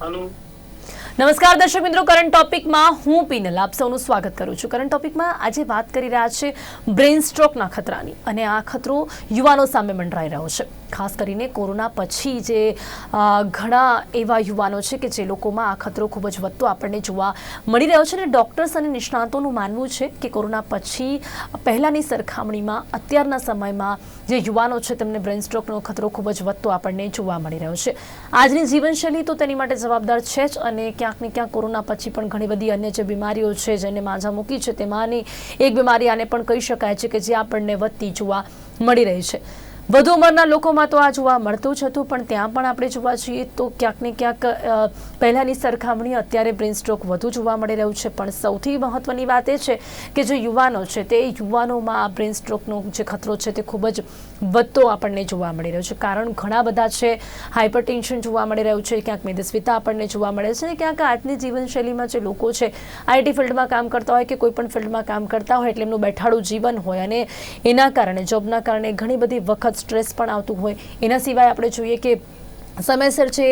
હાલો નમસ્કાર, દર્શક મિત્રો. કરંટ ટોપિકમાં હું પીનલ. આપ સૌનું સ્વાગત કરું છું. કરંટ ટોપિકમાં આજે વાત કરી રહ્યા છે બ્રેઇન સ્ટ્રોકના ખતરાની અને આ ખતરો યુવાનો સામે મંડરાઈ રહ્યો છે. ખાસ કરીને કોરોના પછી જે ઘણા એવા યુવાનો છે કે જે લોકોમાં આ ખતરો ખૂબ જ વધતો આપણને જોવા મળી રહ્યો છે અને ડૉક્ટર્સ અને નિષ્ણાતોનું માનવું છે કે કોરોના પછી પહેલાંની સરખામણીમાં અત્યારના સમયમાં જે યુવાનો છે તેમને બ્રેઇન સ્ટ્રોકનો ખતરો ખૂબ જ વધતો આપણને જોવા મળી રહ્યો છે. આજની જીવનશૈલી તો તેની માટે જવાબદાર છે જ અને ક્યાંક ને ક્યાંક કોરોના પછી પણ ઘણી બધી અન્ય જે બીમારીઓ છે જેને માઝા મૂકી છે તેમાંની એક બીમારી આને પણ કહી શકાય છે કે જે આપણને વધતી જોવા મળી રહી છે. વધુ ઉંમરના લોકોમાં તો આ જોવા મળતું જ હતું, પણ ત્યાં પણ આપણે જોવા જઈએ તો ક્યાંક ને ક્યાંક પહેલાંની સરખામણી અત્યારે બ્રેઇન સ્ટ્રોક વધુ જોવા મળી રહ્યું છે. પણ સૌથી મહત્વની વાત એ છે કે જે યુવાનો છે, તે યુવાનોમાં આ બ્રેઇન સ્ટ્રોકનો જે ખતરો છે તે ખૂબ જ વધતો આપણને જોવા મળી રહ્યો છે. કારણ ઘણા બધા છે હાઇપર જોવા મળી રહ્યું છે, ક્યાંક મેદસ્વીતા આપણને જોવા મળે છે અને ક્યાંક આજની જીવનશૈલીમાં જે લોકો છે, આઈટી ફિલ્ડમાં કામ કરતા હોય કે કોઈ પણ ફિલ્ડમાં કામ કરતા હોય એટલે એમનું બેઠાડું જીવન હોય અને એના કારણે, જોબના કારણે ઘણી બધી વખત સ્ટ્રેસ પણ આવતું હોય. એના સિવાય આપણે જોઈએ કે સમયસર જે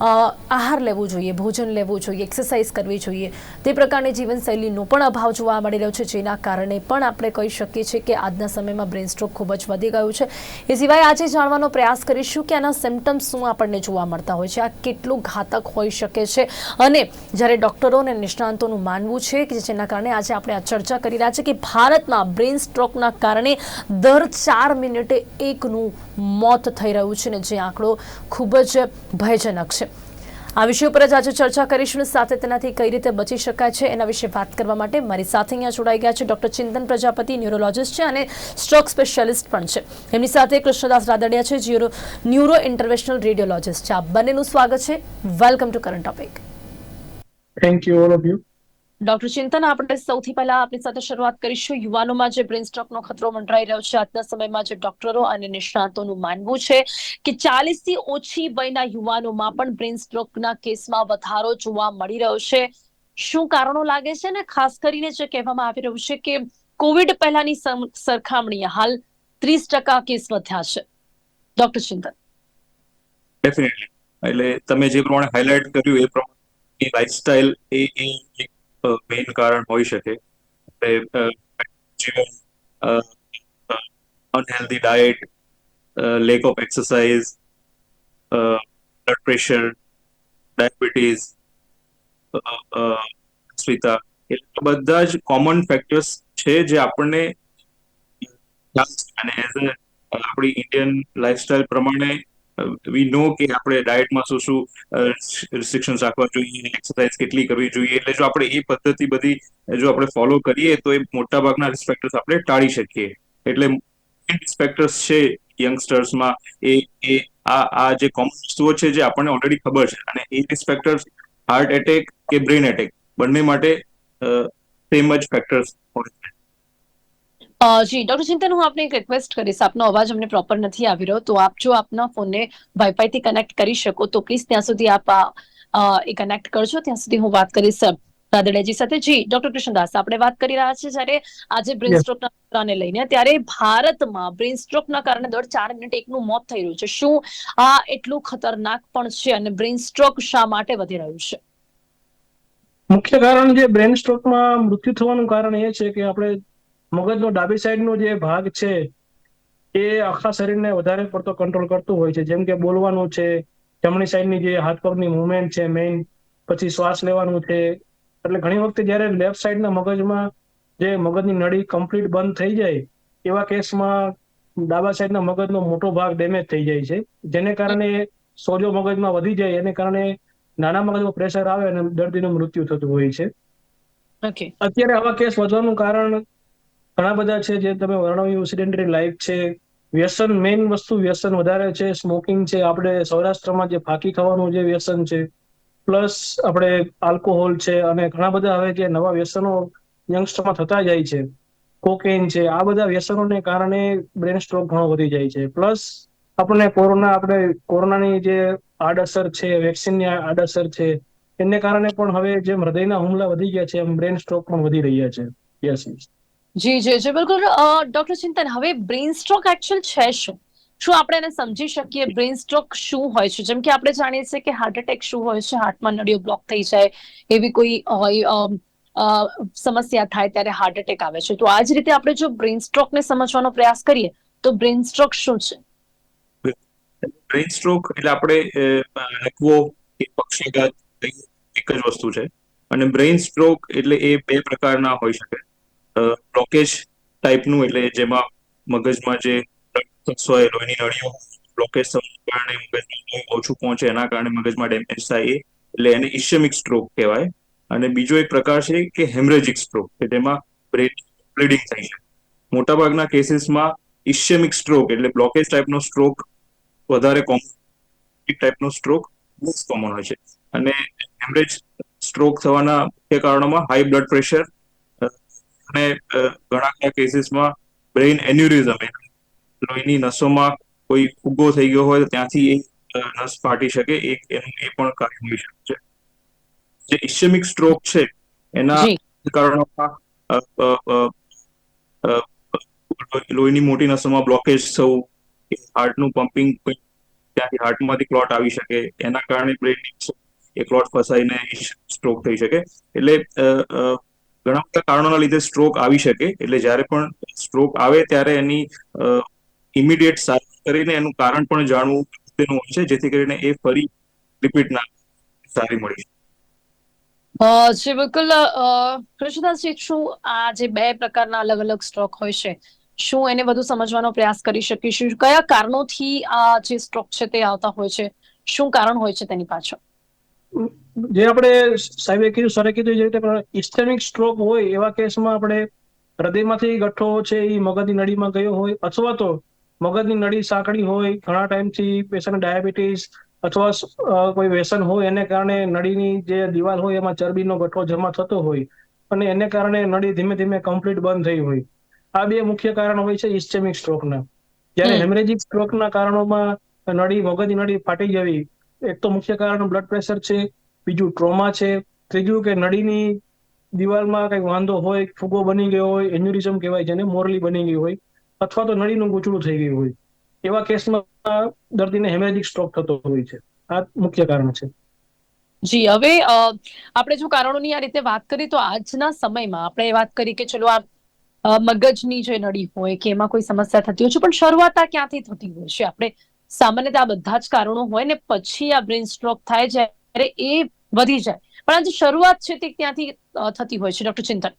આહાર લેવો જોઈએ, ભોજન લેવું જોઈએ એક્સરસાઇઝ કરવી જોઈએ, તે પ્રકારની જીવનશૈલીનો પણ અભાવ જોવા મળી રહ્યો છે, જેના કારણે પણ આપણે કહી શકીએ છીએ કે આજના સમયમાં બ્રેન સ્ટ્રોક ખૂબ જ વધી ગયું છે. એ સિવાય આજે જાણવાનો પ્રયાસ કરીશું કે આના સિમ્ટમ્સ શું આપણને જોવા મળતા હોય છે, આ કેટલું ઘાતક હોઈ શકે છે. અને જ્યારે ડૉક્ટરો અને નિષ્ણાંતોનું માનવું છે કે જેના કારણે આજે આપણે આ ચર્ચા કરી રહ્યા છીએ કે ભારતમાં બ્રેન સ્ટ્રોકના કારણે દર ચાર મિનિટે એકનું મોત થઈ રહ્યું છે ને જે આંકડો ખૂબ જ ભયજનક છે. આ વિષય ઉપર જ આજે ચર્ચા કરીશું સાથે તેનાથી કઈ રીતે બચી શકાય છે એના વિશે વાત કરવા માટે મારી સાથે અહીંયા જોડાઈ ગયા છે ડોક્ટર ચિંતન પ્રજાપતિ, ન્યુરોલોજિસ્ટ છે અને સ્ટ્રોક સ્પેશિયાલિસ્ટ પણ છે. એમની સાથે કૃષ્ણદાસ રાદડિયા છે જીરો ન્યુરો ઇન્ટરવેશનલ રેડિયોલોજિસ્ટ છે. આ બંનેનું સ્વાગત છે. Welcome to current topic. Thank you all of you doctor Chintan, આપણે સૌથી પહેલા આપની સાથે શરૂઆત કરીશું. યુવાનોમાં જે બ્રેન સ્ટ્રોકનો ખતરો મંડરાઈ રહ્યો છે, આજના સમયમાં જે ડોક્ટરો અને નિષ્ણાતોનું માનવું છે કે ચાલીસથી ઓછી વયના યુવાનોમાં પણ બ્રેન સ્ટ્રોકના કેસમાં વધારો જોવા મળી રહ્યો છે. શું કારણો લાગે છે ને? ખાસ કરીને જે કહેવામાં આવી રહ્યું છે કે કોવિડ પહેલાની સરખામણીએ હાલ ત્રીસ ટકા કેસ વધ્યા છે. ડોક્ટર ચિંતન. એટલે તમે જે પ્રમાણે હાઇલાઇટ કર્યું, એ પ્રમાણે લાઇફસ્ટાઇલ એ મેઇન કારણ હોઈ શકે. જીવન unhealthy diet lack of exercise blood pressure diabetes Smita એ બધા જ કોમન ફેક્ટર્સ છે જે આપણને અને એઝ અ આપણી ઇન્ડિયન લાઈફસ્ટાઈલ પ્રમાણે વી નો કે આપણે ડાયટમાં શું શું રિસ્ટ્રિક્શન્સ રાખવા જોઈએ એક્સરસાઇઝ કેટલી કરવી જોઈએ, એટલે જો આપણે એ પદ્ધતિ બધી જો આપણે ફોલો કરીએ, તો એ મોટા ભાગના રિસ્પેક્ટર્સ આપણે ટાળી શકીએ. એટલે રિસ્પેક્ટર્સ છે યંગસ્ટર્સમાં એ એ, આ આ જે કોમન વસ્તુઓ છે જે આપણને ઓલરેડી ખબર છે. અને એ રિસ્પેક્ટર્સ હાર્ટ એટેક કે બ્રેન એટેક બંને માટે સેમ જ ફેક્ટર્સ હોય છે. જી ડોક્ટર ચિંતન હું આપને એક રિક્વેસ્ટ કરીશ. આપનો અવાજ અમને પ્રોપર નથી આવી રહ્યો. તો આપ જો આપના ફોનને વાઈફાઈ થી કનેક્ટ કરી શકો તો પ્લીઝ ત્યાં સુધી આપ એ કનેક્ટ કરજો. ત્યાં સુધી હું વાત કરીશ રાદડિયાજી સાથે. જી ડોક્ટર કૃષ્ણદાસ આપણે વાત કરી રહ્યા છીએ જ્યારે આજે બ્રેન. સ્ટ્રોકના લઈને ત્યારે ભારતમાં બ્રેન સ્ટ્રોકના કારણે દર ચાર મિનિટ એકનું મોત થઈ રહ્યું છે. શું આ એટલું ખતરનાક પણ છે અને બ્રેન સ્ટ્રોક શા માટે વધી રહ્યું છે? મુખ્ય કારણ જે બ્રેન સ્ટ્રોકમાં મૃત્યુ થવાનું કારણ એ છે કે આપણે મગજનો ડાબી સાઈડનો જે ભાગ છે એ આખા શરીરને વધારે પડતો કંટ્રોલ કરતું હોય છે. જેમ કે બોલવાનું છે જમણી સાઈડની જે હાથ પગની મુવમેન્ટ છે મેઇન પછી શ્વાસ લેવાનું છે. એટલે ઘણી વખતે જ્યારે લેફ્ટ સાઈડના મગજમાં જે મગજની નળી કમ્પ્લીટ બંધ થઈ જાય એવા કેસમાં ડાબા સાઈડના મગજનો મોટો ભાગ ડેમેજ થઈ જાય છે. જેને કારણે સોજો મગજમાં વધી જાય એને કારણે નાના મગજમાં પ્રેશર આવે અને દર્દીનું મૃત્યુ થતું હોય છે. અત્યારે આવા કેસ વધવાનું કારણ ઘણા બધા છે જે તમે વર્ણવ્યું સિડેન્ટરી લાઈફ છે, વ્યસન મેઇન વસ્તુ વ્યસન વધારે છે સ્મોકિંગ છે, આપણે સૌરાષ્ટ્રમાં જે ફાકી ખાવાનું જે વ્યસન છે પ્લસ આપણે આલ્કોહોલ છે અને ઘણા બધા હવે જે નવા વ્યસનો યંગસ્ટરમાં થતા જાય છે કોકેન છે, આ બધા વ્યસનોને કારણે બ્રેન સ્ટ્રોક ઘણો વધી જાય છે પ્લસ આપણને કોરોના, આપણે કોરોનાની જે આડઅસર છે વેક્સિનની આડઅસર છે, એને કારણે પણ હવે જેમ હૃદયના હુમલા વધી ગયા છે, એમ બ્રેન સ્ટ્રોક પણ વધી રહ્યા છે યસ જી જી જી, બિલકુલ. ડોક્ટર ચિંતન, હવે બ્રેઇન સ્ટ્રોક એકચ્યુઅલ છે શું? શું આપણે એને સમજી શકીએ? બ્રેઇન સ્ટ્રોક શું હોય છે? જેમ કે આપણે જાણીએ છીએ કે હાર્ટ એટેક શું હોય છે? હાર્ટમાં નળીઓ બ્લોક થઈ જાય, એવી કોઈ સમસ્યા થાય ત્યારે હાર્ટ એટેક આવે છે. તો આ જ રીતે આપણે જો બ્રેઇન સ્ટ્રોકને સમજવાનો પ્રયાસ કરીએ, તો બ્રેઇન સ્ટ્રોક શું છે? બ્રેઇન સ્ટ્રોક એટલે આપણે લખવો કે પક્ષીઘાત એક જ વસ્તુ છે. અને બ્રેઇન સ્ટ્રોક એટલે એ બે પ્રકારના હોઈ શકે. બ્લોકેજ ટાઈપનું એટલે જેમાં મગજમાં જે હોય નળીઓ બ્લોકેજ કારણે મગજમાં ઓછું પહોંચે, એના કારણે મગજમાં ડેમેજ થાય એટલે એને ઇશેમિક સ્ટ્રોક કહેવાય. અને બીજો એક પ્રકાર છે કે હેમરેજિક સ્ટ્રોક કે જેમાં બ્રેન બ્લીડિંગ થઈ છે. મોટાભાગના કેસીસમાં ઇશેમિક સ્ટ્રોક એટલે બ્લોકેજ ટાઈપનો સ્ટ્રોક વધારે કોમન ટાઈપનો સ્ટ્રોક મોસ્ટ કોમન હોય છે. અને હેમરેજ સ્ટ્રોક થવાના મુખ્ય કારણોમાં હાઈ બ્લડ પ્રેશર અ, ઘણા ખરા કેસીસમાં બ્રેઇન એન્યુરિઝમ લોહીની નસોમાં કોઈ ફુગ્ગો થઈ ગયો હોય તો ત્યાંથી એ નસ ફાટી શકે એક એનું એ પણ કારણ હોઈ શકે છે. જે ઇસ્યમિક સ્ટ્રોક છે એના કારણોમાં લોહીની મોટી નસોમાં બ્લોકેજ થવું હાર્ટનું પમ્પિંગ ત્યાંથી હાર્ટમાંથી ક્લોટ આવી શકે એના કારણે બ્રેનની એ ક્લોટ ફસાઈને સ્ટ્રોક થઈ શકે. એટલે ઘણા બધા કારણોના લીધે સ્ટ્રોક આવી શકે. એટલે જ્યારે પણ સ્ટ્રોક આવે ત્યારે એની ઇમિડિયેટ સારવાર કરીને એનું કારણ પણ જાણવું તેનું હોય છે, જેથી કરીને એ ફરી રિપીટ ના સારી મળી શ્રી બિલકુલ કૃષ્ણદાસજી, શું આ જે બે પ્રકારના અલગ અલગ સ્ટ્રોક હોય છે, શું એને વધુ સમજવાનો પ્રયાસ કરી શકીશું? કયા કારણોથી આ જે સ્ટ્રોક છે તે આવતા હોય છે? શું કારણ હોય છે તેની પાછળ? જે આપણે સાહેબે કીધું સરે કીધું જે રીતે ઇસ્ટેમિક સ્ટ્રોક હોય એવા કેસમાં આપણે હૃદયમાંથી ગઠ્ઠો છે એ મગજની નળીમાં ગયો હોય અથવા તો મગજની નળી સાંકડી હોય ઘણા ટાઈમથી પેશન્ટ ડાયાબિટીસ અથવા કોઈ વ્યસન હોય એને કારણે નળીની જે દિવાલ હોય એમાં ચરબીનો ગઠ્ઠો જમા થતો હોય અને એને કારણે નળી ધીમે ધીમે કમ્પ્લીટ બંધ થઈ હોય. આ બે મુખ્ય કારણ હોય છે ઇસ્ટેમિક સ્ટ્રોકના. જ્યારે હેમરેજિક સ્ટ્રોકના કારણોમાં નળી મગજની નળી ફાટી જવી એક તો મુખ્ય કારણ બ્લડ પ્રેશર છે, બીજું ટ્રોમા છે, ત્રીજું કે નળીની દિવાલમાં કઈ વાંધો હોય, ફુગો બની ગયો હોય એન્યુરિઝમ કહેવાય જેને, મોરલી બની ગઈ હોય, અથવા તો નળીનું ગૂંચળું થઈ ગયું હોય. એવા કેસમાં દર્દીને હેમરેજિક સ્ટ્રોક થતો હોય છે. આ મુખ્ય કારણ છે. જી, હવે આપણે જો કારણોની આ રીતે વાત કરીએ તો આજના સમયમાં આપણે વાત કરી કે ચલો આ મગજની જે નળી હોય કે એમાં કોઈ સમસ્યા થતી હોય છે, પણ શરૂઆત આ ક્યાંથી થતી હોય છે? આપણે સામાન્યતઃ આ બધા જ કારણો હોય ને પછી આ બ્રેન સ્ટ્રોક થાય જ્યારે એ વધી જાય. પણ આ જે શરૂઆત છે તે ક્યાંથી થતી હોય છે, ડોક્ટર ચિંતન?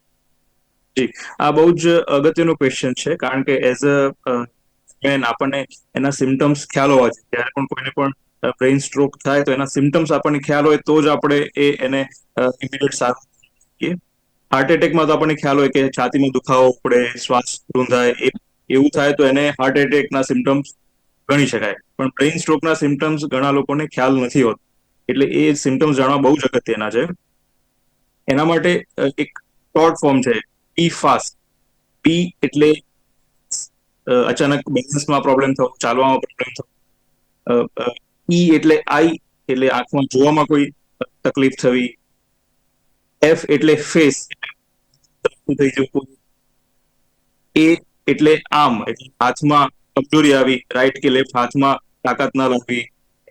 આ બહુ જ અગત્યનો ક્વેશ્ચન છે, કારણ કે એઝ અ મેન આપણને એના સિમ્ટમ્સ ખ્યાલ હોવા જોઈએ. જ્યારે પણ કોઈને પણ બ્રેઇન સ્ટ્રોક થાય તો એના સિમ્ટમ્સ આપણને ખ્યાલ હોય તો જ આપણે એ, એને ઇમિડિયેટ સારું હાર્ટ એટેકમાં તો આપણને ખ્યાલ હોય કે છાતીમાં દુખાવો પડે, શ્વાસ રૂંધાય એવું થાય તો એને હાર્ટ એટેકના સિમ્ટમ્સ ગણી શકાય. પણ બ્રેઇન સ્ટ્રોકના સિમ્ટમ્સ ઘણા લોકોને ખ્યાલ નથી હોતો. એટલે એ સિમ્ટમ્સ જાણવા બહુ જ અગત્યના છે. એના માટે એક શોર્ટ ફોર્મ છે. પી ફાસ્ટ પી એટલે અચાનક બેલેન્સમાં પ્રોબ્લેમ થવો, ચાલવામાં પ્રોબ્લેમ થવો. ઈ એટલે આઈ એટલે આંખમાં જોવામાં કોઈ તકલીફ થવી. એફ એટલે ફેસ થઈ જવું? એ એટલે આમ, એટલે હાથમાં કમજોરી આવી રાઈટ કે લેફ્ટ હાથમાં તાકાત ના લાગવી.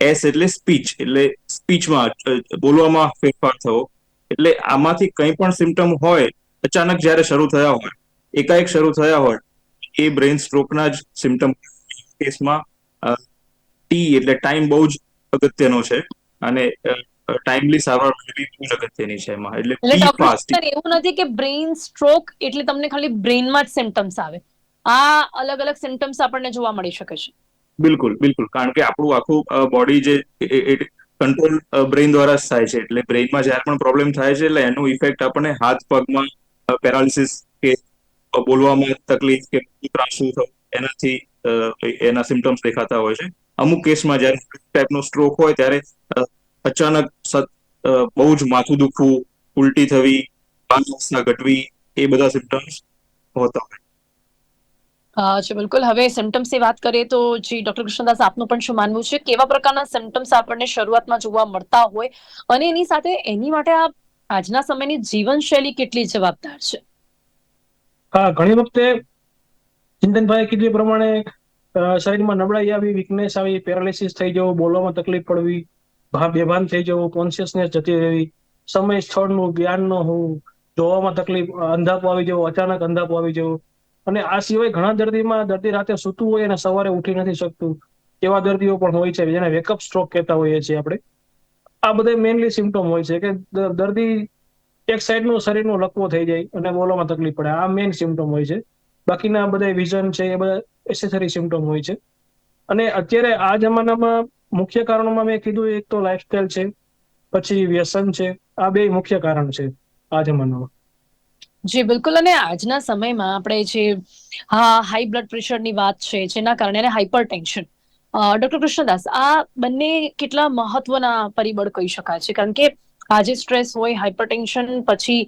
એસ એટલે સ્પીચ એટલે સ્પીચમાં બોલવામાં ફેરફાર થવો. એટલે આમાંથી કંઈ પણ સિમ્ટમ હોય અચાનક જ્યારે શરૂ થયા હોય એકાએક શરૂ થયા હોય એ બ્રેઇન સ્ટ્રોકના જ સિમ્ટમ કેસમાં ટી એટલે ટાઈમ બહુ જ અગત્યનો છે. અને ટાઈમલી સારવાર મેળવી અગત્યની છે એમાં. એટલે એવું નથી કે બ્રેઇન સ્ટ્રોક એટલે તમને ખાલી બ્રેઇનમાં જ સિમ્ટમ્સ આવે. આ અલગ અલગ સિમ્ટમ્સ આપણને જોવા મળી શકે છે. બિલકુલ બિલકુલ. કારણ કે આપણું આખું બોડી જે કંટ્રોલ બ્રેઇન દ્વારા જ થાય છે. એટલે બ્રેઇનમાં જ્યારે પણ પ્રોબ્લેમ થાય છે, એટલે એનું ઇફેક્ટ આપણને હાથ, પગમાં પેરાલિસિસ કે બોલવામાં તકલીફ કે ત્રાસું એનાથી એના સિમ્ટમ્સ દેખાતા હોય છે. અમુક કેસમાં જ્યારે ટાઈપનો સ્ટ્રોક હોય, ત્યારે અચાનક બહુ જ માથું દુખવું, ઉલટી થવી પાનના ઘટવી, એ બધા સિમ્ટમ્સ હોતા હોય જી, બિલકુલ. હવે સિમ્ટમ્સની વાત કરીએ તો જી ડોક્ટર કૃષ્ણદાસ, આપનું પણ શું માનવું છે? કેવા પ્રકારના સિમ્ટમ્સ આપણને શરૂઆતમાં જોવા મળતા હોય? અને એની સાથે એની માટે આ આજના સમયની જીવનશૈલી કેટલી જવાબદાર છે? હા, ઘણી વખતે ચિંતનભાઈ કીધું એ પ્રમાણે શરીરમાં નબળાઈ આવી વીકનેસ આવી પેરાલિસિસ થઈ જવું, બોલવામાં તકલીફ પડવી બેભાન થઈ જવું કોન્શિયસનેસ જતી રહેવી સમય સ્થળનું જ્ઞાન ન હોવું જોવામાં તકલીફ, અંધાપો આવી જવો, અચાનક અંધાપો આવી જવો અને આ સિવાય ઘણા દર્દીમાં દર્દી રાતે સૂતું હોય અને સવારે ઉઠી નથી શકતું. એવા દર્દીઓ પણ હોય છે, જેને વેકઅપ સ્ટ્રોક કહેતા હોઈએ છીએ આપણે. આ બધા મેઇનલી સિમ્ટમ હોય છે કે દર્દી એક સાઈડનું શરીરનો લકવો થઈ જાય અને બોલવામાં તકલીફ પડે. આ મેઇન સિમ્ટમ હોય છે. બાકીના બધા વિઝન છે, એ બધા એસેસરી સિમ્ટમ હોય છે. અને અત્યારે આ જમાનામાં મુખ્ય કારણોમાં મેં કીધું, એક તો લાઇફસ્ટાઇલ છે, પછી વ્યસન છે, આ બે મુખ્ય કારણ છે, આ જમાનામાં. જી બિલકુલ. અને આજના સમયમાં આપણે જે હા હાઈ બ્લડ પ્રેશરની વાત છે જેના કારણે અને હાઇપર ટેન્શન ડોક્ટર કૃષ્ણદાસ આ બંને કેટલા મહત્વના પરિબળ કહી શકાય છે? કારણ કે આજે સ્ટ્રેસ હોય હાઇપર ટેન્શન પછી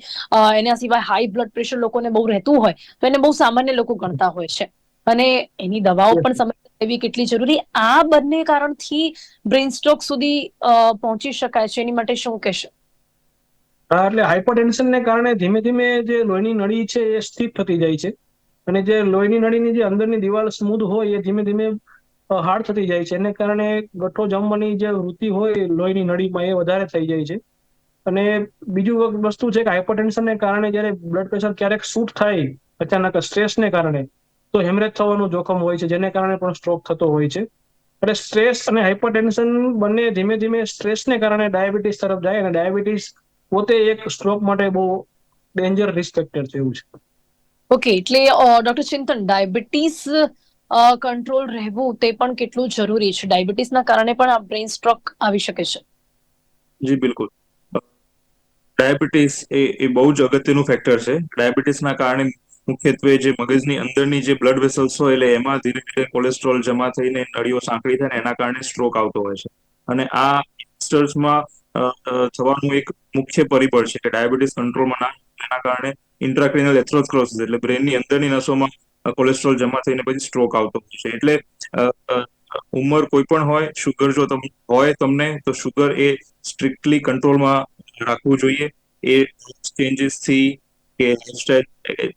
એના સિવાય હાઈ બ્લડ પ્રેશર લોકોને બહુ રહેતું હોય તો એને બહુ સામાન્ય લોકો ગણતા હોય છે. અને એની દવાઓ પણ સમય લેવી કેટલી જરૂરી? આ બંને કારણથી બ્રેઇન સ્ટ્રોક સુધી પહોંચી શકાય છે એની માટે શું કહેશો? હા, એટલે હાઇપરટેન્શન ને કારણે ધીમે ધીમે જે લોહીની નળી છે એ સ્થિત થતી જાય છે. અને જે લોહીની નળીની જે અંદરની દિવાલ સ્મૂધ હોય એ ધીમે ધીમે હાર્ડ થતી જાય છે. એને કારણે ગઠ્ઠો જમવાની જે વૃત્તિ હોય લોહીની નળીમાં એ વધારે થઈ જાય છે. અને બીજું વસ્તુ છે કે હાઇપરટેન્શન ને કારણે જ્યારે બ્લડ પ્રેશર ક્યારેક શૂટ થાય અચાનક સ્ટ્રેસને કારણે, તો હેમરેજ થવાનું જોખમ હોય છે, જેને કારણે પણ સ્ટ્રોક થતો હોય છે. એટલે સ્ટ્રેસ અને હાઇપરટેન્શન બંને ધીમે ધીમે સ્ટ્રેસને કારણે ડાયાબિટીસ તરફ જાય અને ડાયાબિટીસ પોતે એક સ્ટ્રોક માટે બહુ ડેન્જર રિસ્ક ફેક્ટર છે એવું છે. ઓકે એટલે ડોક્ટર ચિંતન ડાયાબિટીસ કંટ્રોલ રહેવું તે પણ કેટલું જરૂરી છે? ડાયાબિટીસના કારણે પણ આ બ્રેન સ્ટ્રોક આવી શકે છે? જી બિલકુલ. ડાયાબિટીસ એ એ બહુ જ અગત્યનું ફેક્ટર છે. ડાયાબિટીસના કારણે મુખ્યત્વે જે મગજની અંદરની જે બ્લડ વેસલ્સ હોય એટલે એમાં ધીરે ધીરે કોલેસ્ટ્રોલ જમા થઈને નળીઓ સાંકળી થાય ને એના કારણે સ્ટ્રોક આવતો હોય છે. અને આ યંગસ્ટર્સમાં થવાનું એક મુખ્ય પરિબળ છે કે ડાયાબિટીસ કંટ્રોલમાં ના એના કારણે ઇન્ટ્રાક્રિનલ એથ્રોસ્ક્લોસિસ એટલે બ્રેનની અંદરની નસોમાં કોલેસ્ટ્રોલ જમા થઈને પછી સ્ટ્રોક આવતો હોય છે. એટલે ઉંમર કોઈ પણ હોય શુગર જો તમને હોય તમને, તો શુગર એ સ્ટ્રિક્ટલી કંટ્રોલમાં રાખવું જોઈએ. એ ચેન્જીસથી કે લાઇફસ્ટાઇલ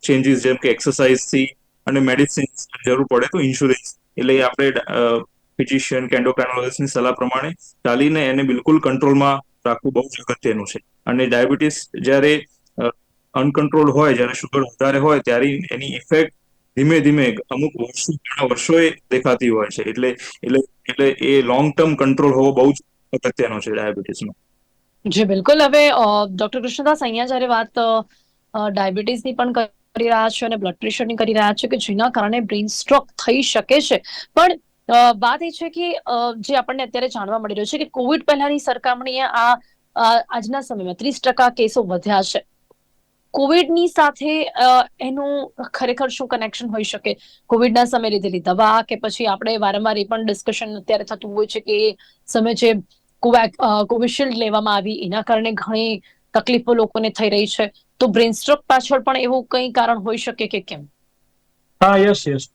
ચેન્જીસ જેમ કે એક્સરસાઇઝથી અને મેડિસિન જરૂર પડે તો ઇન્સ્યોરન્સ એટલે આપણે ફિઝિશિયન કે એન્ડોક્રાઇનોલોજીસ્ટની સલાહ પ્રમાણે ચાલીને એને બિલકુલ કંટ્રોલમાં રાખવું બહુ જ અગત્યનું છે. અને ડાયાબિટીસ જ્યારે અનકંટ્રોલ હોય, જ્યારે શુગર વધારે હોય, ત્યારે એની ઇફેક્ટ ધીમે ધીમે અમુક વર્ષો, ઘણા વર્ષોએ દેખાતી હોય છે. એટલે એટલે એટલે એ લોંગ ટર્મ કંટ્રોલ હોવો બહુ જ અગત્યનો છે ડાયાબિટીસનો. જી, બિલકુલ. હવે ડોક્ટર કૃષ્ણદાસ અહીંયા જ્યારે વાત ડાયાબિટીસની પણ કરી રહ્યા છે અને બ્લડ પ્રેશરની કરી રહ્યા છે કે જેના કારણે બ્રેઇન સ્ટ્રોક થઈ શકે છે. પણ વાત એ છે કે જે આપણને અત્યારે જાણવા મળી રહ્યું છે કે કોવિડ પહેલાની સરખામણીએ આ આજના સમયમાં ત્રીસ ટકા કેસો વધ્યા છે. કોવિડની સાથે એનું ખરેખર શું કનેક્શન હોઈ શકે? કોવિડના સમયે લીધેલી દવા કે પછી આપણે વારંવાર એ પણ ડિસ્કશન અત્યારે થતું હોય છે કે સમય જે કોવિશિલ્ડ લેવામાં આવી એના કારણે ઘણી તકલીફો લોકોને થઈ રહી છે. તો બ્રેન સ્ટ્રોક પાછળ પણ એવું કંઈ કારણ હોઈ શકે કે કેમ? હા, યસ યસ.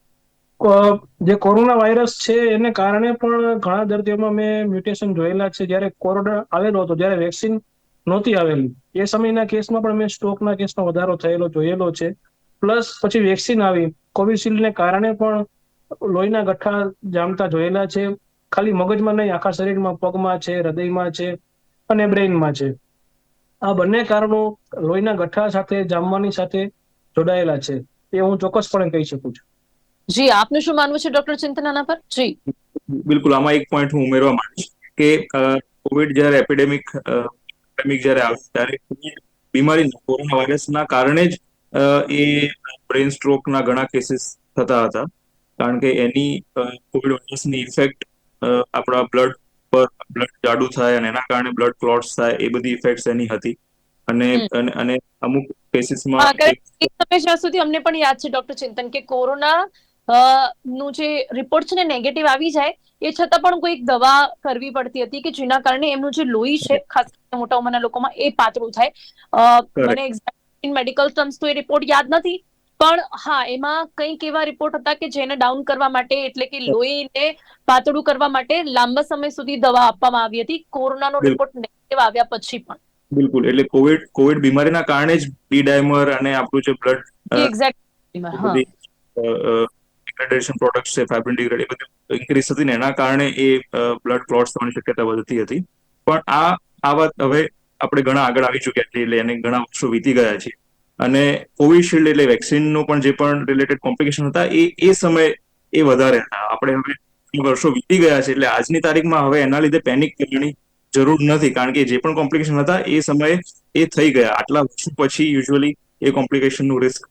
જે કોરોના વાયરસ છે, એને કારણે પણ ઘણા દર્દીઓમાં મેં મ્યુટેશન જોયેલા છે. જ્યારે કોરોના આવેલો હતો, જ્યારે વેક્સિન નહોતી આવેલી. એ સમયના કેસમાં પણ મેં સ્ટ્રોકના કેસમાં વધારો થયેલો, જોયેલો છે. પ્લસ પછી વેક્સિન આવી. કોવિશિલ્ડને કારણે પણ લોહીના ગઠ્ઠા જામતા જોયેલા છે. ખાલી મગજમાં નહીં, આખા શરીરમાં પગમાં છે, હૃદયમાં છે અને બ્રેઇનમાં છે. આ બંને કારણો લોહીના ગઠ્ઠા સાથે જામવાની સાથે જોડાયેલા છે. એ હું ચોક્કસપણે કહી શકું છું. જી આપનું શું માનવું છે ડોક્ટર ચિંતન પર? જી. બિલકુલ આમાં એક પોઈન્ટ હું ઉમેરવા માંગીશ કે કોવિડ જ્યારે એપિડેમિક એપિડેમિક જ્યારે આવ્યું ત્યારે બીમારી કોરોના વાયરસના કારણે જ એ બ્રેન સ્ટ્રોકના ઘણા કેસીસ થતા હતા. કારણ કે એની કોવિડ વાયરસની ઇફેક્ટ આપણા બ્લડ પર બ્લડ જાડું થાય અને એના કારણે બ્લડ ક્લોટ્સ થાય એ બધી ઇફેક્ટ્સ એની હતી. અને અને અમુક કેસીસમાં સુધી અમને પણ યાદ છે ડોક્ટર ચિંતન કે કોરોના નું જે રિપોર્ટ છે ને નેગેટિવ આવી જાય એ છતાં પણ કોઈક દવા કરવી પડતી હતી કે જેના કારણે એમનું જે લોહી છે ખાસ મોટા ઉંમરના લોકોમાં એ પાતળું થાય. મને એક્ઝેક્ટ મેડિકલ ટર્મ્સ તો એ રિપોર્ટ યાદ નથી પણ હા એમાં કંઈક એવા રિપોર્ટ હતા કે જેને ડાઉન કરવા માટે એટલે કે લોહીને પાતળું કરવા માટે લાંબા સમય સુધી દવા આપવામાં આવી હતી. કોરોનાનો રિપોર્ટ નેગેટિવ આવ્યા પછી પણ. બિલકુલ એટલે કોવિડ કોવિડ બીમારીના કારણે જ ડી ડાયમર અને આપણું જે બ્લડ એક્ઝેક્ટ ડિગ્રેડેશન પ્રોડક્ટ છે ફાઇબ્રિન ડિગ્રેડ એ બધું ઇન્ક્રીઝ થતી ને એના કારણે એ બ્લડ ક્લોટ્સ થવાની શક્યતા વધતી હતી. પણ આ આ વાત હવે આપણે ઘણા આગળ આવી ચૂક્યા છીએ એટલે એને ઘણા વર્ષો વીતી ગયા છે અને કોવિશિલ્ડ એટલે વેક્સિનનો પણ જે પણ રિલેટેડ કોમ્પ્લિકેશન હતા એ એ સમયે એ વધારે હતા. આપણે હવે વર્ષો વીતી ગયા છે એટલે આજની તારીખમાં હવે એના લીધે પેનિક કરવાની જરૂર નથી. કારણ કે જે પણ કોમ્પ્લિકેશન હતા એ સમયે એ થઈ ગયા. આટલા વર્ષો પછી યુઝ્યુઅલી એ કોમ્પ્લિકેશનનું રિસ્ક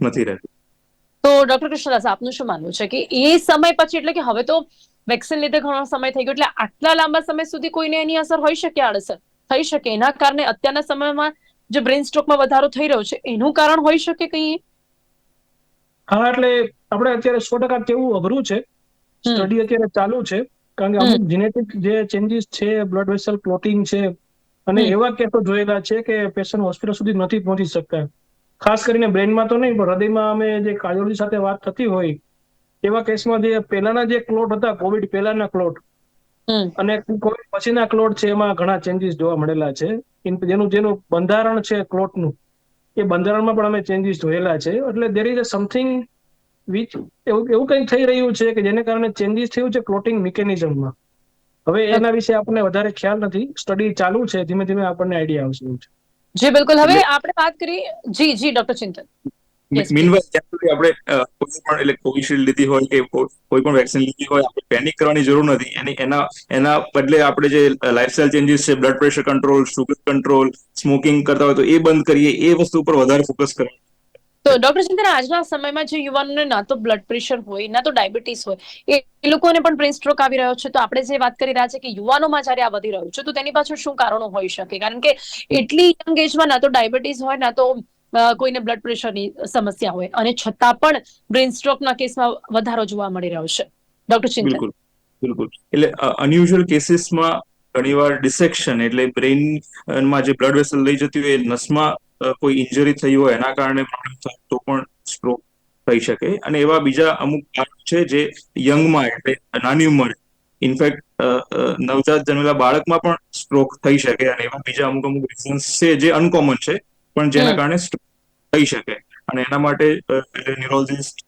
નથી રહેતું. તો ડોક્ટર કૃષ્ણદાસ આપનું શું માનવું છે કે એ સમય પછી એટલે કે હવે તો વેક્સિન લીધે ઘણો સમય થઈ ગયો એટલે આટલા લાંબા સમય સુધી કોઈને એની અસર હોઈ શકે આડઅસર થઈ શકે? એના કારણે અત્યારના સમયમાં જે બ્રેન સ્ટ્રોકમાં વધારો થઈ રહ્યો છે એનું કારણ હોઈ શકે કઈ? હા એટલે આપણે અત્યારે સો ટકા કેવું અઘરું છે. સ્ટડી અત્યારે ચાલુ છે કારણ કે. અમુક જેનેટિક જે ચેન્જીસ છે બ્લડ વેસલ ક્લોટિંગ છે અને. એવા કેસો જોયેલા છે કે પેશન્ટ હોસ્પિટલ સુધી નથી પહોંચી શકતા. ખાસ કરીને બ્રેનમાં તો નહીં પણ હૃદયમાં અમે જે કાર્ડિયોલોજી સાથે વાત થતી હોય એવા કેસમાં જે પહેલાના જે ક્લોટ હતા કોવિડ પહેલાના ક્લોટ અને કોવિડ પછીના ક્લોટ છે એમાં ઘણા ચેન્જીસ જોવા મળેલા છે. જેનું જેનું બંધારણ છે ક્લોટનું એ બંધારણમાં પણ અમે ચેન્જીસ જોયેલા છે. એટલે there is a something which એવું એવું કંઈક થઈ રહ્યું છે કે જેને કારણે ચેન્જીસ થયું છે ક્લોટિંગ મિકેનિઝમમાં હવે એના વિશે આપણને વધારે ખ્યાલ નથી. સ્ટડી ચાલુ છે ધીમે ધીમે આપણને આઈડિયા આવશે. એવું છે જી બિલકુલ. હવે આપણે વાત કરી જી જી ડોક્ટર ચિંતન. મીનવાઇલ જ્યાં સુધી આપણે કોઈ પણ એટલે કોવિશિલ્ડ લીધી હોય કે કોઈ પણ વેક્સિન લીધી હોય આપણે પેનિક કરવાની જરૂર નથી. એની એના એના બદલે આપણે જે લાઇફસ્ટાઇલ ચેન્જીસ છે blood pressure control sugar control smoking કરતા હોય તો એ બંધ કરીએ એ વસ્તુ પર વધારે ફોકસ કરવું તો ડોક્ટર ચિંતન આજના સમયમાં જે યુવાનોને ના તો બ્લડ પ્રેશર હોય, ના તો ડાયાબિટીસ હોય, એ લોકોને પણ બ્રેન સ્ટ્રોક આવી રહ્યો છે. તો આપણે જે વાત કરી રહ્યા છે કે યુવાનોમાં જ્યારે આ વધી રહ્યું છે, તો તેની પાછળ શું કારણો હોઈ શકે? કારણ કે એટલી યંગ એજમાં ના તો ડાયાબિટીસ હોય, ના તો કોઈને બ્લડ પ્રેશરની સમસ્યા હોય. અને છતાં પણ બ્રેન સ્ટ્રોકના કેસમાં વધારો જોવા મળી રહ્યો છે. ડોક્ટર ચિંતન બિલકુલ બિલકુલ. એટલે અનયુઝ્યુઅલ કેસીસમાં ઘણીવાર ડિસેક્શન એટલે બ્રેઇનમાં જે બ્લડ વેસલ લઈ જતી હોય એ નસમાં કોઈ ઇન્જરી થઈ હોય એના કારણે પ્રોબ્લેમ થાય તો પણ સ્ટ્રોક થઈ શકે. અને એવા બીજા અમુક કારણ છે જે યંગમાં એટલે નાની ઉંમરે. ઇનફેક્ટ નવજાત જન્મેલા બાળકમાં પણ સ્ટ્રોક થઈ શકે અને એવા બીજા અમુક અમુક રિઝન્સ છે જે અનકોમન છે પણ જેના કારણે સ્ટ્રોક થઈ શકે. અને એના માટે ન્યુરોલોજીસ્ટ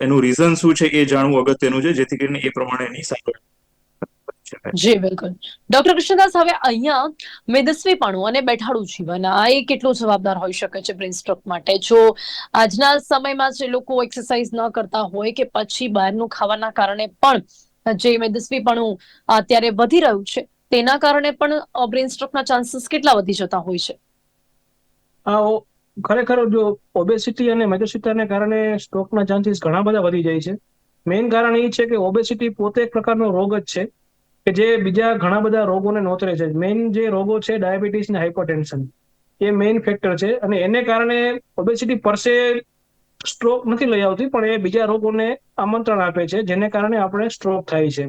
એનું રીઝન શું છે એ જાણવું અગત્યનું છે જેથી કરીને એ પ્રમાણે એની સારવાર જી બિલકુલ. ડોક્ટર કૃષ્ણદાસ હવે અહીંયા મેદસ્વીપણું અને બેઠાડું જીવન આ એ કેટલું જવાબદાર હોઈ શકે છે બ્રેન સ્ટ્રોક માટે. જો આજના સમયમાં જે લોકો એક્સરસાઇઝ ન કરતા હોય કે પછી બહારનું ખાવાના કારણે પણ જે મેદસ્વીપણું અત્યારે વધી રહ્યું છે તેના કારણે પણ બ્રેન સ્ટ્રોકના ચાન્સીસ કેટલા વધી જતા હોય છે? ખરેખર જો ઓબેસિટી અને મેદસ્વીતાને કારણે સ્ટ્રોકના ચાન્સીસ ઘણા બધા વધી જાય છે. મેઇન કારણ એ છે કે ઓબેસિટી પોતે એક પ્રકારનો રોગ જ છે. કે જે બીજા ઘણા બધા રોગોને નોતરે છે. મેઇન જે રોગો છે ડાયાબિટીસ ને હાઇપરટેન્શન એ મેઇન ફેક્ટર છે અને એને કારણે ઓબેસિટી પરસે સ્ટ્રોક નથી લઈ આવતી, પણ એ બીજા રોગોને આમંત્રણ આપે છે, જેને કારણે આપણે સ્ટ્રોક થાય છે.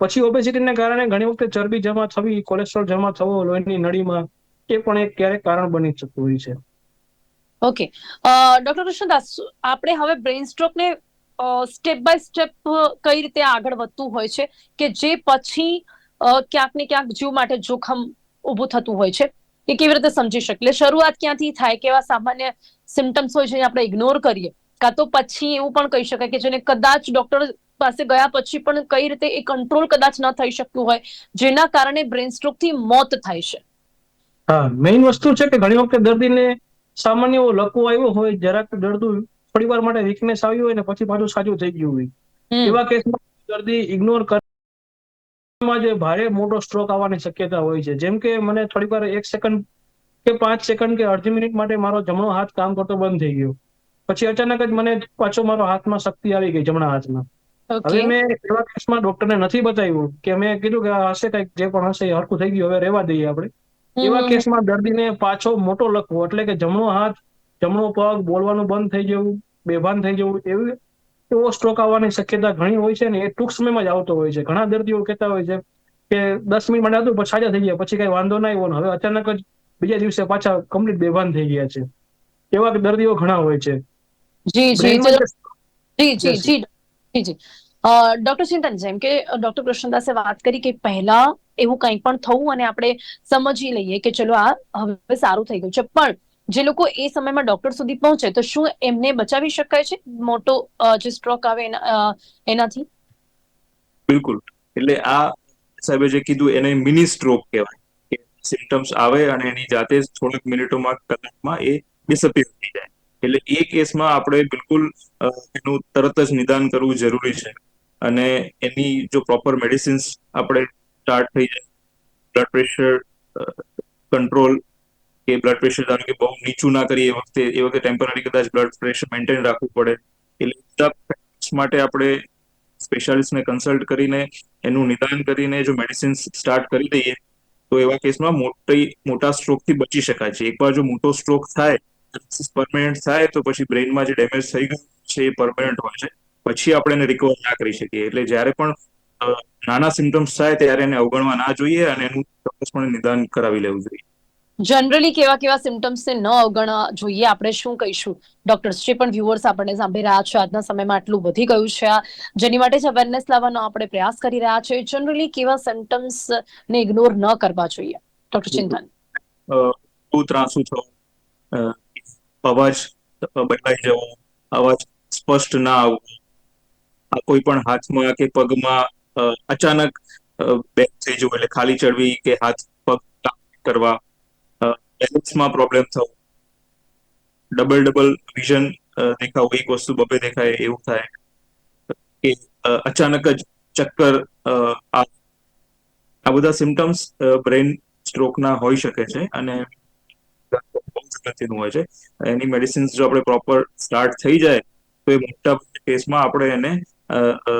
પછી ઓબેસિટીને કારણે ઘણી વખતે ચરબી જમા થવી કોલેસ્ટ્રોલ જમા થવો, લોહીની નળીમાં, એ પણ એક ક્યારેક કારણ બની શકતું હોય છે. ઓકે ડોક્ટર કૃષ્ણદાસ, આપણે હવે બ્રેન સ્ટ્રોકને સ્ટેપ બાય સ્ટેપ કઈ રીતે આગળ વધતું હોય છે કે જે પછી ક્યાંક ને ક્યાંક જીવ માટે જોખમ ઊભું થતું હોય છે એ કેવી રીતે સમજી શકીએ? એટલે શરૂઆત ક્યાંથી થાય કેવા સામાન્ય સિમ્ટમ્સ હોય છે આપણે ઇગ્નોર કરીએ? કાં તો પછી એવું પણ કહી શકાય કે જેને કદાચ ડોક્ટર પાસે ગયા પછી પણ કઈ રીતે એ કંટ્રોલ કદાચ ન થઈ શકતું હોય, જેના કારણે બ્રેન સ્ટ્રોકથી મોત થાય છે. હા મેઇન વસ્તુ છે કે ઘણી વખતે દર્દીને સામાન્ય એવો લકવો આવ્યો હોય, જરાક દર્દી થોડી વાર માટે વીકનેસ આવી હોય ને પછી પાછું સાજું થઈ ગયું હોય. એવા કેસમાં દર્દી ઇગ્નોર કરવામાં જે ભારે મોટો સ્ટ્રોક આવવાની શક્યતા હોય છે. જેમ કે મને થોડીક વાર એક સેકન્ડ કે પાંચ સેકન્ડ કે અડધી મિનિટ માટે મારો જમણો હાથ કામ કરતો બંધ થઈ ગયો. પછી અચાનક જ મને પાછો મારો હાથમાં શક્તિ આવી ગઈ જમણા હાથમાં. હવે મેં એવા કેસમાં ડોક્ટરને નથી બતાવ્યું કે મેં કીધું કે હશે કંઈક જે પણ હશે એ હરખું થઈ ગયું હવે રહેવા દઈએ આપણે. એવા કેસમાં દર્દીને પાછો મોટો લખવો એટલે કે જમણો હાથ જમણો પગ બોલવાનું બંધ થઈ જવું બેભાન થઈ જવું એવી એવો સ્ટ્રોક આવવાની શક્યતા ઘણી હોય છે ને એ ટૂંક સમયમાં જ આવતો હોય છે. ઘણા દર્દીઓ કહેતા હોય છે કે દસ મિનિટ માટે હતું પછી સાજા થઈ ગયા પછી કઈ વાંધો ના આવ્યો હવે અચાનક જ બીજા દિવસે પાછા કમ્પ્લીટ બેભાન થઈ ગયા છે. એવા દર્દીઓ ઘણા હોય છે. જી જી જી જી જી જી જી ડોક્ટર ચિંતન જેમ કે ડોક્ટર કૃષ્ણદાસે વાત કરી કે પહેલા એવું કંઈ પણ થવું અને આપણે સમજી લઈએ કે ચલો આ હવે સારું થઈ ગયું છે. પણ જે લોકો એ સમયમાં ડોક્ટર સુધી પહોંચે, તો શું એમને બચાવી શકાય છે મોટો જે સ્ટ્રોક આવે એના એનાથી? બિલકુલ. એટલે આ સાહેબે જે કીધું એને મિની સ્ટ્રોક કહેવાય. કે સિમ્ટમ્સ આવે અને એની જાતે જ થોડીક મિનિટોમાં, કલાકમાં એ ડિસઅપિયર થઈ જાય. એટલે એ કેસમાં આપણે બિલકુલ એનું તરત જ નિદાન કરવું જરૂરી છે. અને એની જો પ્રોપર મેડિસિન્સ આપણે સ્ટાર્ટ થઈ જાય બ્લડ પ્રેશર કંટ્રોલ કે બ્લડ પ્રેશર ધારો કે બહુ નીચું ના કરીએ એ વખતે એ વખતે ટેમ્પરરી કદાચ બ્લડ પ્રેશર મેન્ટેન રાખવું પડે. એટલે બધા માટે આપણે સ્પેશિયાલિસ્ટને કન્સલ્ટ કરીને, એનું નિદાન કરીને જો મેડિસિન સ્ટાર્ટ કરી દઈએ, તો એવા કેસમાં મોટી, મોટા સ્ટ્રોકથી બચી શકાય છે. એકવાર જો મોટો સ્ટ્રોક થાય પરમેનન્ટ થાય, તો પછી બ્રેઇનમાં જે ડેમેજ થઈ ગયું છે એ પરમેનન્ટ હોય છે. પછી આપણે એને રિકવર ના કરી શકીએ. એટલે જ્યારે પણ નાના સિમ્ટમ્સ થાય ત્યારે એને અવગણવા ના જોઈએ અને એનું ચોક્કસપણે નિદાન કરાવી લેવું જોઈએ. જનરલી કેવા કેવા સિમ્ટમ્સને ન અવગણવા જોઈએ આપણે શું કહીશું? ડોક્ટર્સ જે પણ વ્યુઅર્સ આપણને સાંભળી રહ્યા છે આજના સમયમાં આટલું વધી ગયું છે. આ જેની માટે જ અવેરનેસ લાવવાનો આપણે પ્રયાસ કરી રહ્યા છે. જનરલી કેવા સિમ્ટમ્સ ને ઇગ્નોર ન કરવા જોઈએ? ડોક્ટર ચિંતન. બહુ ત્રાસું થવું અવાજ બદલાઈ જવો અવાજ સ્પષ્ટ ના આવવો. આ કોઈ પણ હાથમાં કે પગમાં અચાનક બેક થઈ જવું એટલે ખાલી ચડવી કે હાથ પગ કરવા. બેલેન્સમાં પ્રોબ્લેમ થવો. ડબલ ડબલ વિઝન દેખાવું, એક વસ્તુ બબે દેખાય, એવું થાય. કે અચાનક જ ચક્કર આ બધા સિમ્ટમ્સ બ્રેન સ્ટ્રોકના હોઈ શકે છે અને હોય છે. એની મેડિસિન્સ જો આપણે પ્રોપર સ્ટાર્ટ થઈ જાય, તો એ મોટા કેસમાં આપણે એને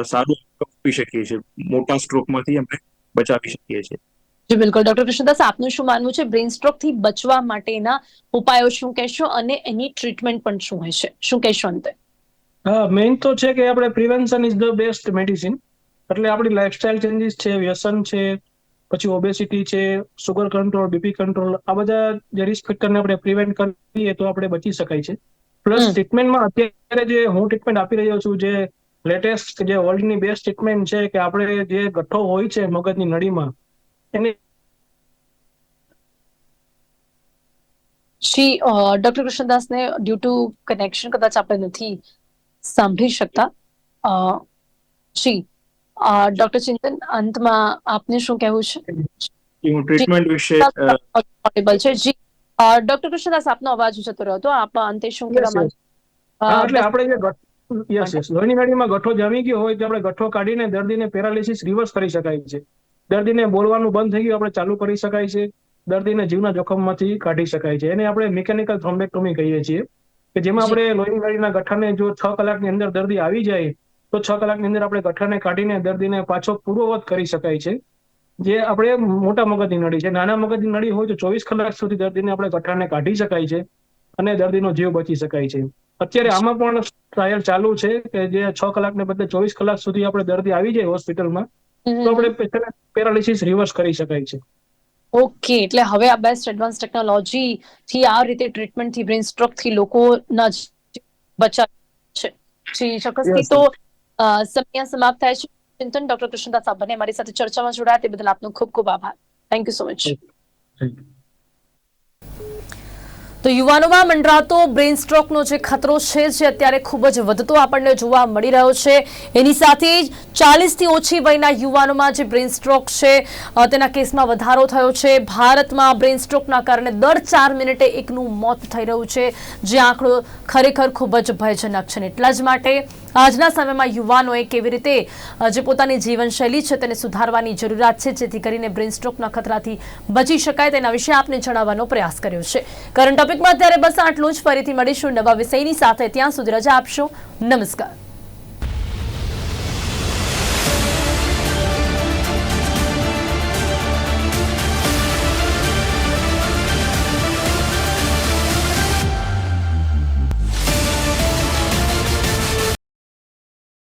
સારું આપી શકીએ છીએ. મોટા સ્ટ્રોકમાંથી અમે બચાવી શકીએ છીએ. જી બિલકુલ. ડોક્ટર કૃષ્ણદાસ આપનું શું માનવું છે? બ્રેઇન સ્ટ્રોકથી બચવા માટેના ઉપાયો શું કહેશો અને એની ટ્રીટમેન્ટ પણ શું હશે શું કહેશો અંતે? હા મેઇન તો છે કે આપણે prevention is the best medicine. એટલે આપણી લાઇફસ્ટાઇલ ચેન્જીસ છે વ્યસન છે પછી ઓબેસિટી છે સુગર કંટ્રોલ બીપી કંટ્રોલ આ બધા જે રિસ્ક ફેક્ટરને આપણે પ્રિવેન્ટ કરીએ તો આપણે બચી શકાય છે. પ્લસ ટ્રીટમેન્ટમાં અત્યારે જે હું ટ્રીટમેન્ટ આપી રહ્યો છું જે લેટેસ્ટ જે વર્લ્ડની બેસ્ટ ટ્રીટમેન્ટ છે કે આપણે જે ગઠ્ઠો હોય છે મગજની નળીમાં એની જી ડોક્ટર કૃષ્ણદાસને ડ્યુ ટુ કનેક્શન કદાચ આપણે નથી સાંભળી શકતા. શ્રી ડોક્ટર ચિંતન અંતમાં આપને શું કહેવું છે? હું ટ્રીટમેન્ટ વિશે ઓડિબલ છે. જી. ડોક્ટર કૃષ્ણદાસ આપનો અવાજ જતો રહ્યો હતો. આપ અંતે શું કહેવા માંગો? એટલે આપણે જે યસ યસ. લોહીની નળીમાં ગઠ્ઠો જામી ગયો હોય તો આપણે ગઠ્ઠો કાઢીને દર્દીને પેરાલિસિસ રિવર્સ કરી શકાય છે. દર્દીને બોલવાનું બંધ થઈ ગયું, આપણે ચાલુ કરી શકાય છે. દર્દીને જીવના જોખમમાંથી કાઢી શકાય છે. એને આપણે મિકેનિકલ થ્રોમ્બેક્ટોમી કહીએ છીએ, કે જેમાં આપણે લોહી નળીના ગઠ્ઠાને જો છ કલાકની અંદર દર્દી આવી જાય, તો છ કલાકની અંદર આપણે ગઠ્ઠાને કાઢીને દર્દીને પાછો પૂર્વવત કરી શકાય છે. જે આપણે મોટા મગજની નળી છે. નાના મગજની નળી હોય તો ચોવીસ કલાક સુધી દર્દીને આપણે ગઠ્ઠાને કાઢી શકાય છે અને દર્દીનો જીવ બચી શકાય છે. અત્યારે આમાં પણ ટ્રાયલ ચાલુ છે કે જે છ કલાકને બદલે ચોવીસ કલાક સુધી આપણે દર્દી આવી જાય હોસ્પિટલમાં તો આપણે પેરાલિસિસ રિવર્સ કરી શકાય છે. ઓકે એટલે હવે આ બેસ્ટ એડવાન્સ ટેકનોલોજી થી આ રીતે ટ્રીટમેન્ટથી બ્રેન સ્ટ્રોકથી લોકોના બચાવ છે. જી ચોક્કસથી તો સમય સમાપ્ત થાય છે. ચિંતન ડોક્ટર કૃષ્ણદાસ આપ બંને અમારી સાથે ચર્ચામાં જોડાયા તે બદલ આપનો ખૂબ ખૂબ આભાર. થેન્ક યુ સો મચ તો યુવાનોમાં મંડરાતો બ્રેન સ્ટ્રોકનો જે ખતરો છે, જે અત્યારે ખૂબ જ વધતો આપણને જોવા મળી રહ્યો છે. એની સાથે જ ચાલીસથી ઓછી વયના યુવાનોમાં જે બ્રેઇન સ્ટ્રોક છે તેના કેસમાં વધારો થયો છે. ભારતમાં બ્રેઇન સ્ટ્રોકના કારણે દર ચાર મિનિટે એકનું મોત થઈ રહ્યું છે, જે આંકડો ખરેખર ખૂબ જ ભયજનક છે. એટલા જ માટે આજના સમયમાં યુવાનોએ કેવી રીતે જે પોતાની જીવનશૈલી છે, તેને સુધારવાની જરૂરિયાત છે, જેથી કરીને બ્રેઇન સ્ટ્રોકના ખતરાથી બચી શકાય, તેના વિશે આપને જણાવવાનો પ્રયાસ કર્યો છે. કરંટ ટોપિકમાં અત્યારે બસ આટલું જ. ફરીથી મળીશું નવા વિષયની સાથે. ત્યાં સુધી રજા આપશો. નમસ્કાર.